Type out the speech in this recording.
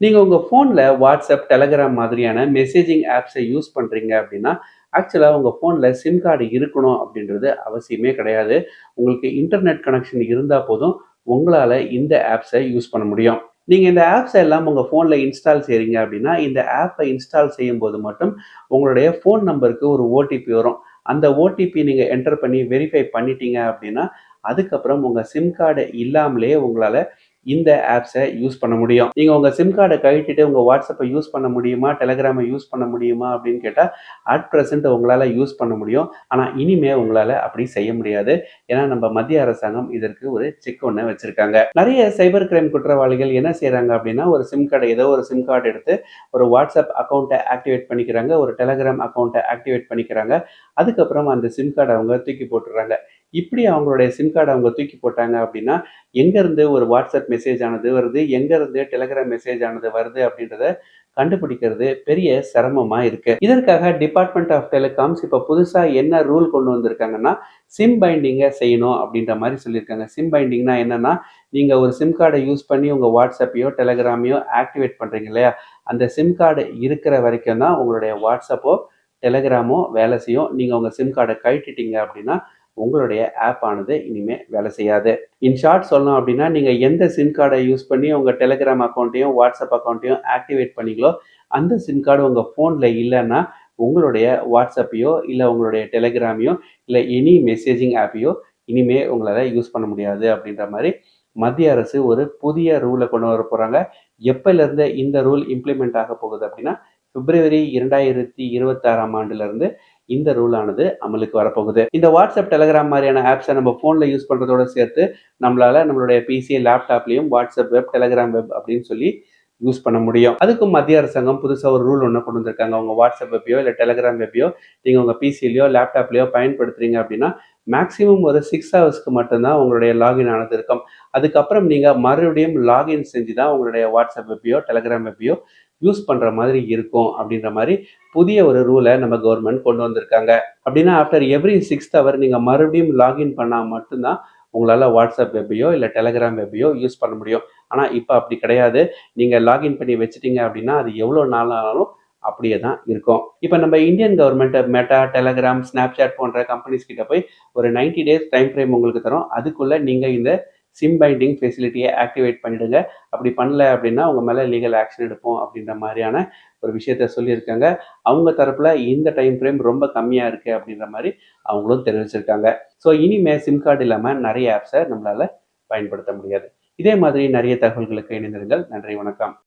நீங்கள் உங்கள் ஃபோனில் வாட்ஸ்அப் டெலகிராம் மாதிரியான மெசேஜிங் ஆப்ஸை யூஸ் பண்ணுறீங்க அப்படின்னா, ஆக்சுவலாக உங்கள் ஃபோனில் சிம் கார்டு இருக்கணும் அப்படின்றது அவசியமே கிடையாது. உங்களுக்கு இன்டர்நெட் கனெக்ஷன் இருந்தால் போதும், உங்களால் இந்த ஆப்ஸை யூஸ் பண்ண முடியும். நீங்கள் இந்த ஆப்ஸை எல்லாம் உங்கள் ஃபோனில் இன்ஸ்டால் செய்கிறீங்க அப்படின்னா, இந்த ஆப்பை இன்ஸ்டால் செய்யும்போது மட்டும் உங்களுடைய ஃபோன் நம்பருக்கு ஒரு ஓடிபி வரும். அந்த ஓடிபி நீங்கள் என்டர் பண்ணி வெரிஃபை பண்ணிட்டீங்க அப்படின்னா, அதுக்கப்புறம் உங்கள் சிம் கார்டு இல்லாமலேயே உங்களால் இந்த ஆப்ஸை யூஸ் பண்ண முடியும். நீங்கள் உங்கள் சிம் கார்டை கழட்டிட்டு உங்கள் வாட்ஸ்அப்பை யூஸ் பண்ண முடியுமா? டெலகிராமை யூஸ் பண்ண முடியுமா? அப்படின்னு கேட்டால் அட் ப்ரெசென்ட் உங்களால் யூஸ் பண்ண முடியும். ஆனால் இனிமே உங்களால் அப்படி செய்ய முடியாது. ஏன்னா நம்ம மத்திய அரசாங்கம் இதற்கு ஒரு செக் ஒன்று வச்சுருக்காங்க நிறைய சைபர் கிரைம் குற்றவாளிகள் என்ன செய்கிறாங்க அப்படின்னா, ஒரு சிம் கார்டை ஏதோ ஒரு சிம் கார்டு எடுத்து ஒரு வாட்ஸ்அப் அக்கௌண்ட்டை ஆக்டிவேட் பண்ணிக்கிறாங்க. ஒரு டெலகிராம் அக்கௌண்ட்டை ஆக்டிவேட் பண்ணிக்கிறாங்க. அதுக்கப்புறம் அந்த சிம் கார்டை அவங்க தூக்கி போட்டுடுறாங்க இப்படி அவங்களுடைய சிம் கார்டை அவங்க தூக்கி போட்டாங்க அப்படின்னா, எங்கேருந்து ஒரு வாட்ஸ்அப் மெசேஜ் ஆனது வருது, எங்கேருந்து டெலகிராம் மெசேஜ் ஆனது வருது அப்படின்றத கண்டுபிடிக்கிறது பெரிய சிரமமா இருக்கு. இதற்காக டிபார்ட்மெண்ட் ஆஃப் டெலிகாம்ஸ் இப்போ புதுசா என்ன ரூல் கொண்டு வந்திருக்காங்கன்னா, சிம் பைண்டிங்கை செய்யணும் அப்படின்ற மாதிரி சொல்லியிருக்காங்க. சிம் பைண்டிங்னா என்னன்னா, நீங்க ஒரு சிம் கார்டை யூஸ் பண்ணி உங்க வாட்ஸ்அப்பையோ டெலகிராமையோ ஆக்டிவேட் பண்றீங்க இல்லையா? அந்த சிம் கார்டு இருக்கிற வரைக்கும் தான் உங்களுடைய வாட்ஸ்அப்போ டெலகிராமோ வேலை செய்யும். நீங்கள் உங்கள் சிம் கார்டை கழட்டிட்டீங்க அப்படின்னா, உங்களுடைய ஆப் ஆனது இனிமே வேலை செய்யாது. இன் ஷார்ட் சொல்லணும் அப்படின்னா, நீங்க எந்த சிம் கார்டை யூஸ் பண்ணி உங்க டெலிகிராம் அக்கௌண்ட்டையும் வாட்ஸ்அப் அக்கௌண்ட்டையும் ஆக்டிவேட் பண்ணீங்களோ, அந்த சிம் கார்டு உங்க ஃபோனில் இல்லைன்னா உங்களுடைய வாட்ஸ்அப்பையோ இல்லை உங்களுடைய டெலிகிராமையோ இல்லை எனி மெசேஜிங் ஆப்பையோ இனிமே உங்களால் யூஸ் பண்ண முடியாது அப்படின்ற மாதிரி மத்திய அரசு ஒரு புதிய ரூலை கொண்டு வர போகிறாங்க எப்போலேருந்து இந்த ரூல் இம்ப்ளிமெண்ட் ஆகப் போகுது அப்படின்னா, பிப்ரவரி இரண்டாயிரத்தி இருபத்தாறாம் ஆண்டுலேருந்து இந்த ரூல் ஆனது அமலுக்கு வரப்போகுது. இந்த வாட்ஸ்அப் டெலகிராம் மாதிரியான ஆப்ஸை நம்ம ஃபோனில் யூஸ் பண்ணுறதோட சேர்த்து, நம்மளால நம்மளுடைய பிசி, லேப்டாப்லையும் வாட்ஸ்அப் வெப், டெலகிராம் வெப் அப்படின்னு சொல்லி யூஸ் பண்ண முடியும். அதுக்கும் மத்திய அரசாங்கம் புதுசாக ஒரு ரூல் ஒன்று கொண்டு வந்திருக்காங்க. உங்கள் வாட்ஸ்அப் வெப்பையோ இல்லை டெலகிராம் வெப்பையோ நீங்கள் உங்கள் பிசிலையோ லேப்டாப்லையோ பயன்படுத்துறீங்க அப்படின்னா, மேக்ஸிமம் ஒரு சிக்ஸ் ஹவர்ஸ்க்கு மட்டும்தான் உங்களுடைய லாகின் ஆனது இருக்கும். அதுக்கப்புறம் நீங்கள் மறுபடியும் லாகின் செஞ்சு தான் உங்களுடைய வாட்ஸ்அப் வெப்பையோ டெலகிராம் வெப்பையோ யூஸ் பண்ணுற மாதிரி இருக்கும் அப்படின்ற மாதிரி புதிய ஒரு ரூலை நம்ம கவர்மெண்ட் கொண்டு வந்திருக்காங்க. அப்படின்னா ஆஃப்டர் எவ்ரி சிக்ஸ்த் ஹவர் நீங்கள் மறுபடியும் லாகின் பண்ணால் மட்டும்தான் உங்களால் வாட்ஸ்அப் வெப்பையோ இல்லை டெலகிராம் வெப்பையோ யூஸ் பண்ண முடியும். ஆனால் இப்போ அப்படி கிடையாது. நீங்கள் லாகின் பண்ணி வச்சுட்டீங்க அப்படின்னா, அது எவ்வளோ நாள் ஆனாலும் அப்படியே தான் இருக்கும். இப்போ நம்ம Indian government Meta Telegram Snapchat போன்ற கம்பெனிஸ் கிட்ட போய் ஒரு 90 டேஸ் டைம் ஃப்ரேம் உங்களுக்கு தரும் அதுக்குள்ளே நீங்கள் இந்த சிம் பைண்டிங் ஃபெசிலிட்டியை ஆக்டிவேட் பண்ணிடுங்க. அப்படி பண்ணல அப்படின்னா, அவங்க மேலே லீகல் ஆக்ஷன் எடுப்போம் அப்படின்ற மாதிரியான ஒரு விஷயத்த சொல்லியிருக்காங்க. அவங்க தரப்பில் இந்த டைம் ஃப்ரேம் ரொம்ப கம்மியாக இருக்குது அப்படின்ற மாதிரி அவங்களும் தெரிவிச்சிருக்காங்க. ஸோ இனிமேல் சிம் கார்டு இல்லாமல் நிறைய ஆப்ஸை நம்மளால் பயன்படுத்த முடியாது. இதே மாதிரி நிறைய தகவல்களுக்கு இணைந்திருங்கள். நன்றி, வணக்கம்.